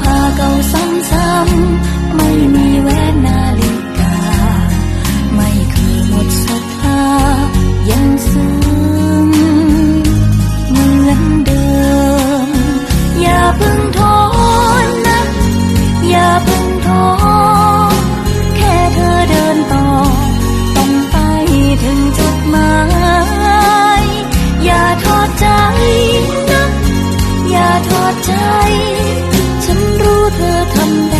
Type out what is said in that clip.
ผ้าเก่าซ้ำๆไม่มีแหวนนาฬิกา ไม่เคยหมดศรัทธายังซึ้งเหมือนเดิม อย่าเพึ่งท้อนะ อย่าเพึ่งท้อแค่เธอเดินต่อ ต้องไปถึงจุดหมาย อย่าทอดใจนะ อย่าทอดใจ เธอทำได้